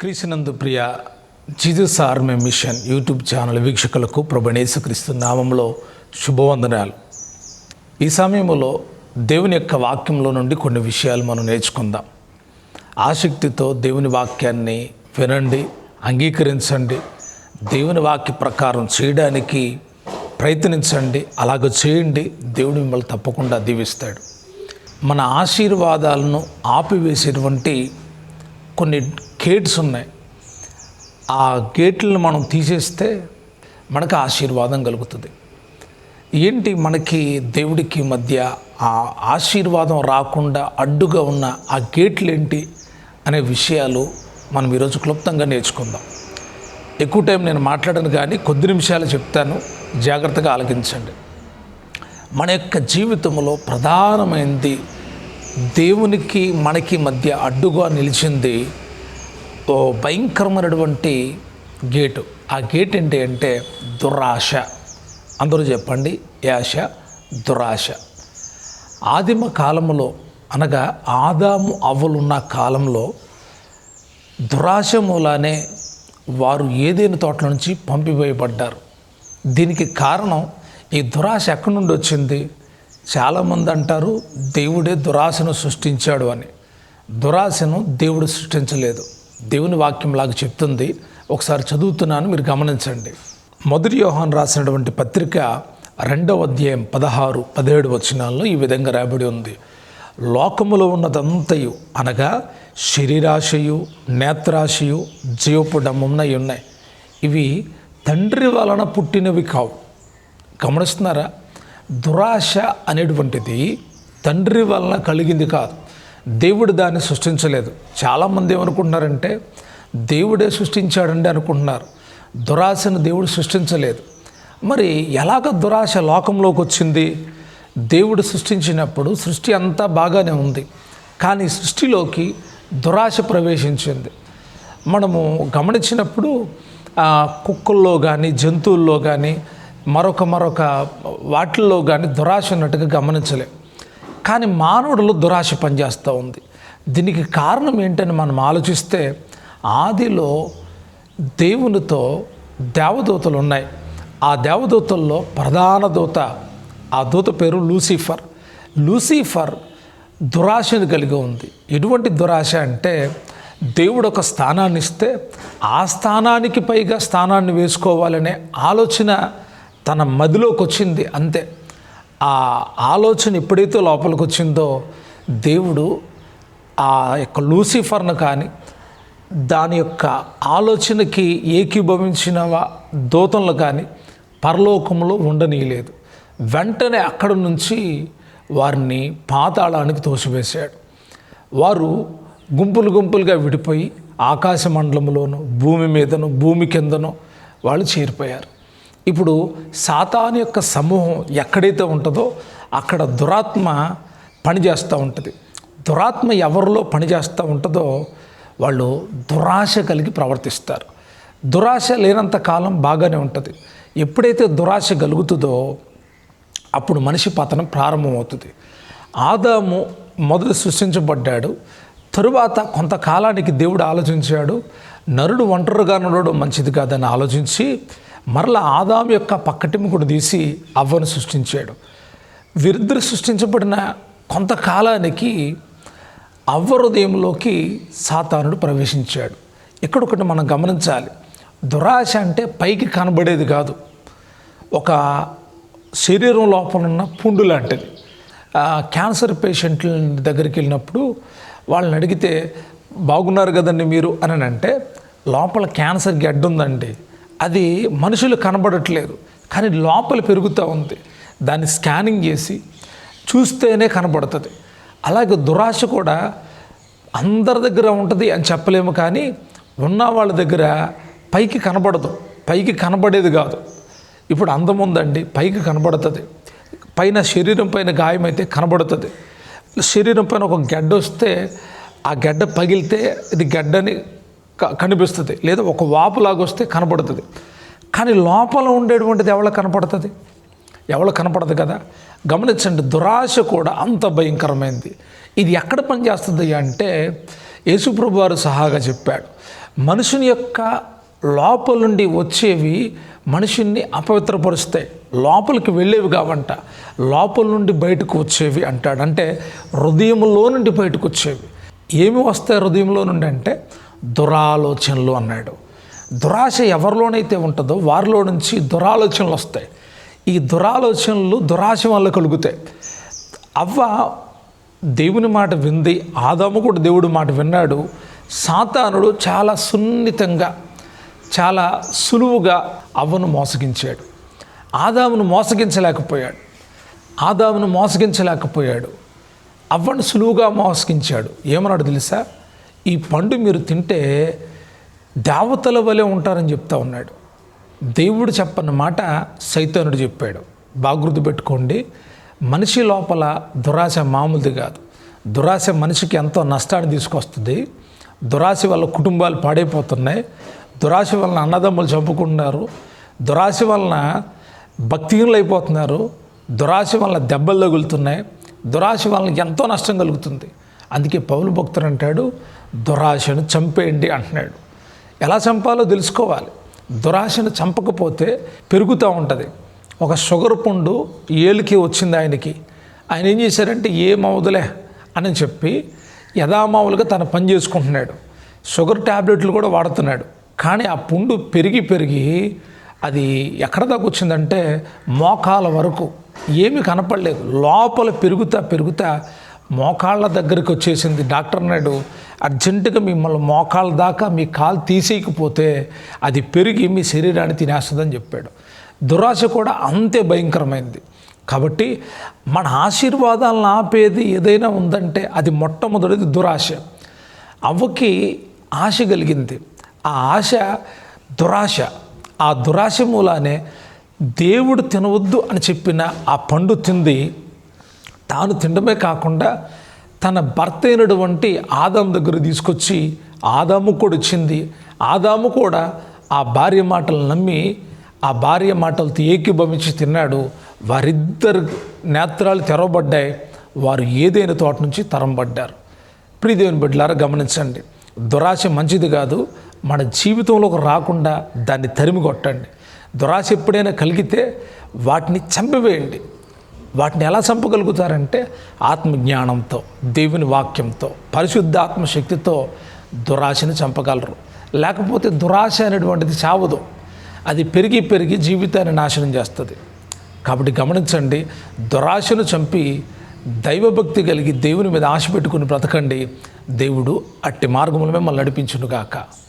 క్రీస్తునందు ప్రియ Jesus Army Mission YouTube channel వీక్షకులకు ప్రభణేశక్రీస్తు నామంలో శుభవందనాలు. ఈ సమయంలో దేవుని యొక్క వాక్యంలో నుండి కొన్ని విషయాలు మనం నేర్చుకుందాం. ఆసక్తితో దేవుని వాక్యాన్ని వినండి అంగీకరించండి దేవుని వాక్య ప్రకారం చేయడానికి ప్రయత్నించండి అలాగ చేయండి దేవుడు మిమ్మల్ని తప్పకుండా దీవిస్తాడు. మన ఆశీర్వాదాలను ఆపివేసేటువంటి కొన్ని గేట్స్ ఉన్నాయి. ఆ గేట్లను మనం తీసేస్తే మనకు ఆశీర్వాదం కలుగుతుంది. ఏంటి మనకి దేవుడికి మధ్య ఆ ఆశీర్వాదం రాకుండా అడ్డుగా ఉన్న ఆ గేట్లు ఏంటి అనే విషయాలు మనం ఈరోజు క్లుప్తంగా నేర్చుకుందాం. ఎక్కువ టైం నేను మాట్లాడను కానీ కొద్ది నిమిషాలు చెప్తాను. జాగ్రత్తగా ఆలకించండి. మన యొక్క జీవితంలో ప్రధానమైనది దేవునికి మనకి మధ్య అడ్డుగా నిలిచింది ఓ భయంకరమైనటువంటి గేటు. ఆ గేట్ ఏంటి అంటే దురాశ. అందరూ చెప్పండి యాశ దురాశ. ఆదిమ కాలంలో అనగా ఆదాము అవ్వలున్న కాలంలో దురాశ మూలానే వారు ఏదైనా తోటల నుంచి పంపివేయబడ్డారు. దీనికి కారణం ఈ దురాశ ఎక్కడి నుండి వచ్చింది? చాలామంది అంటారు దేవుడే దురాశను సృష్టించాడు అని. దురాశను దేవుడు సృష్టించలేదు. దేవుని వాక్యం లాగా చెప్తుంది. ఒకసారి చదువుతున్నాను మీరు గమనించండి. మొదటి యోహాన్ రాసినటువంటి పత్రిక రెండవ అధ్యాయం పదహారు పదిహేడు వచనాల్లో ఈ విధంగా రాబడి ఉంది. లోకములో ఉన్నదంతయు అనగా శరీరాశయు నేత్రాశయు జీవపు డమ్మమునై ఉన్నాయి ఇవి తండ్రి వలన పుట్టినవి కావు. గమనిస్తున్నారా? దురాశ అనేటువంటిది తండ్రి వలన కలిగింది కాదు. దేవుడు దాన్ని సృష్టించలేదు. చాలామంది ఏమనుకుంటున్నారంటే దేవుడే సృష్టించాడండి అనుకుంటున్నారు. దురాశను దేవుడు సృష్టించలేదు. మరి ఎలాగ దురాశ లోకంలోకి వచ్చింది? దేవుడు సృష్టించినప్పుడు సృష్టి అంతా బాగానే ఉంది. కానీ సృష్టిలోకి దురాశ ప్రవేశించింది. మనము గమనించినప్పుడు ఆ, కుక్కల్లో కానీ జంతువుల్లో కానీ మరొక మరొక వాటిల్లో కానీ దురాశ ఉన్నట్టుగా గమనించలేం. కానీ మానవుడిలో దురాశ పనిచేస్తూ ఉంది. దీనికి కారణం ఏంటని మనం ఆలోచిస్తే ఆదిలో దేవునితో దేవదూతలు ఉన్నాయి. ఆ దేవదూతల్లో ప్రధాన దూత ఆ దూత పేరు లూసిఫర్. లూసిఫర్ దురాశను కలిగి ఉంది. ఎటువంటి దురాశ అంటే దేవుడు ఒక స్థానాన్ని ఇస్తే ఆ స్థానానికి పైగా స్థానాన్ని వేసుకోవాలనే ఆలోచన తన మదిలోకి వచ్చింది అంతే. ఆ ఆలోచన ఎప్పుడైతే లోపలికి వచ్చిందో దేవుడు ఆ యొక్క లూసిఫర్ను కానీ దాని యొక్క ఆలోచనకి ఏకీభవించిన దూతంలో దూతలను కానీ పరలోకంలో ఉండనీయలేదు. వెంటనే అక్కడ నుంచి వారిని పాతాళానికి తోసివేశాడు. వారు గుంపులు గుంపులుగా విడిపోయి ఆకాశ మండలంలోను భూమి మీదను భూమి కిందను వాళ్ళు చేరిపోయారు. ఇప్పుడు సాతాను యొక్క సమూహం ఎక్కడైతే ఉంటుందో అక్కడ దురాత్మ పనిచేస్తూ ఉంటుంది. దురాత్మ ఎవరిలో పనిచేస్తూ ఉంటుందో వాళ్ళు దురాశ కలిగి ప్రవర్తిస్తారు. దురాశ లేనంత కాలం బాగానే ఉంటుంది. ఎప్పుడైతే దురాశ కలుగుతుందో అప్పుడు మనిషి పతనం ప్రారంభమవుతుంది. ఆదాము మొదలు సృష్టించబడ్డాడు. తరువాత కొంతకాలానికి దేవుడు ఆలోచించాడు. నరుడు ఒంటరిగా ఉండడం మంచిది కాదని ఆలోచించి మరల ఆదాం యొక్క పక్కటింపుకుడు తీసి అవ్వను సృష్టించాడు. వీరిద్దరు సృష్టించబడిన కొంతకాలానికి అవ్వ హృదయంలోకి సాతానుడు ప్రవేశించాడు. ఇక్కడ ఒకటి మనం గమనించాలి. దురాశ అంటే పైకి కనబడేది కాదు. ఒక శరీరం లోపల ఉన్న పుండు లాంటిది. క్యాన్సర్ పేషెంట్ల దగ్గరికి వెళ్ళినప్పుడు వాళ్ళని అడిగితే బాగున్నారు కదండి మీరు? అని అంటే లోపల క్యాన్సర్ గడ్డ ఉందండి అది మనుషులు కనబడట్లేదు కానీ లోపల పెరుగుతూ ఉంది. దాన్ని స్కానింగ్ చేసి చూస్తేనే కనబడుతుంది. అలాగే దురాశ కూడా అందరి దగ్గర ఉంటుంది అని చెప్పలేము కానీ ఉన్న వాళ్ళ దగ్గర పైకి కనబడదు. పైకి కనబడేది కాదు. ఇప్పుడు అందం ఉందండి పైకి కనబడుతుంది. పైన శరీరం పైన గాయమైతే కనబడుతుంది. శరీరం పైన ఒక గడ్డ వస్తే ఆ గడ్డ పగిలితే ఇది గడ్డని కనిపిస్తుంది. లేదా ఒక వాపులాగా వస్తే కనపడుతుంది. కానీ లోపల ఉండేటువంటిది ఎవరికి కనపడుతుంది? ఎవరు కనపడదు కదా? గమనించండి దురాశ కూడా అంత భయంకరమైంది. ఇది ఎక్కడ పనిచేస్తుంది అంటే యేసుప్రభు వారు సహాగా చెప్పాడు. మనుషుని యొక్క లోపల నుండి వచ్చేవి మనిషిని అపవిత్రపరుస్తాయి. లోపలికి వెళ్ళేవి కావంట. లోపల నుండి బయటకు వచ్చేవి అంటాడు. అంటే హృదయంలో నుండి బయటకు వచ్చేవి. ఏమి వస్తాయి హృదయంలో నుండి అంటే దురాలోచనలు అన్నాడు. దురాశ ఎవరిలోనైతే ఉంటుందో వారిలో నుంచి దురాలోచనలు వస్తాయి. ఈ దురాలోచనలు దురాశ వల్ల కలుగుతాయి. అవ్వ దేవుని మాట వింది ఆదాము కూడా దేవుడి మాట విన్నాడు. సాతానుడు చాలా సున్నితంగా చాలా సులువుగా అవ్వను మోసగించాడు. ఆదామును మోసగించలేకపోయాడు. ఆదామును మోసగించలేకపోయాడు. అవ్వను సులువుగా మోసగించాడు. ఏమన్నాడు తెలుసా? ఈ పండు మీరు తింటే దేవతల వలె ఉంటారని చెప్తా ఉన్నాడు. దేవుడు చెప్పన్న మాట సైతానుడు చెప్పాడు. బాగా గుర్తుపెట్టుకోండి మనిషి లోపల దురాశ మామూలుది కాదు. దురాశ మనిషికి ఎంతో నష్టాన్ని తీసుకొస్తుంది. దురాశ వల్ల కుటుంబాలు పాడైపోతున్నాయి. దురాశ వలన అన్నదమ్ములు చంపుకుంటున్నారు. దురాశ వలన భక్తిహీనులు అయిపోతున్నారు. దురాశ వలన దెబ్బలు తగులుతున్నాయి. దురాశ వలన ఎంతో నష్టం కలుగుతుంది. అందుకే పౌలు భక్తుడు అంటాడు దురాశను చంపేయండి అంటున్నాడు. ఎలా చంపాలో తెలుసుకోవాలి. దురాశను చంపకపోతే పెరుగుతూ ఉంటుంది. ఒక షుగర్ పుండు ఏలికి వచ్చింది ఆయనకి. ఆయన ఏం చేశారంటే ఏ మౌదులే అని చెప్పి యథామావులుగా తన పని చేసుకుంటున్నాడు. షుగర్ ట్యాబ్లెట్లు కూడా వాడుతున్నాడు. కానీ ఆ పుండు పెరిగి పెరిగి అది ఎక్కడ దాకా వచ్చిందంటే మోకాల వరకు. ఏమీ కనపడలేదు. లోపల పెరుగుతా పెరుగుతా మోకాళ్ళ దగ్గరికి వచ్చేసింది. డాక్టర్ నాయుడు అర్జెంటుగా మిమ్మల్ని మోకాళ్ళ దాకా మీ కాలు తీసేయకపోతే అది పెరిగి మీ శరీరాన్ని తినేస్తుందని చెప్పాడు. దురాశ కూడా అంతే భయంకరమైంది. కాబట్టి మన ఆశీర్వాదాలను ఆపేది ఏదైనా ఉందంటే అది మొట్టమొదటిది దురాశ. అవ్వకి ఆశ కలిగింది. ఆ ఆశ దురాశ. ఆ దురాశ మూలానే దేవుడు తినవద్దు అని చెప్పిన ఆ పండు తింది తాను తినడమే కాకుండా తన భర్త అయినటువంటి ఆదాము దగ్గర తీసుకొచ్చి ఆదాము కూడా వచ్చింది ఆదాము కూడా ఆ భార్య మాటలు నమ్మి ఆ భార్య మాటలతో ఏకీభవించి తిన్నాడు. వారిద్దరు నేత్రాలు తెరవబడ్డాయి. వారు ఏదైనా తోట నుంచి తరంబడ్డారు. ప్రీదేవిని బిడ్డలారా గమనించండి. దురాశ మంచిది కాదు. మన జీవితంలోకి రాకుండా దాన్ని తరిమి కొట్టండి దురాశ ఎప్పుడైనా కలిగితే వాటిని చంపివేయండి. వాటిని ఎలా చంపగలుగుతారంటే ఆత్మజ్ఞానంతో దేవుని వాక్యంతో పరిశుద్ధ ఆత్మశక్తితో దురాశని చంపగలరు. లేకపోతే దురాశ అనేటువంటిది చావదు. అది పెరిగి పెరిగి జీవితాన్ని నాశనం చేస్తుంది. కాబట్టి గమనించండి దురాశను చంపి దైవభక్తి కలిగి దేవుని మీద ఆశ పెట్టుకుని బ్రతకండి. దేవుడు అట్టి మార్గముల మిమ్మల్ని నడిపించునుగాక.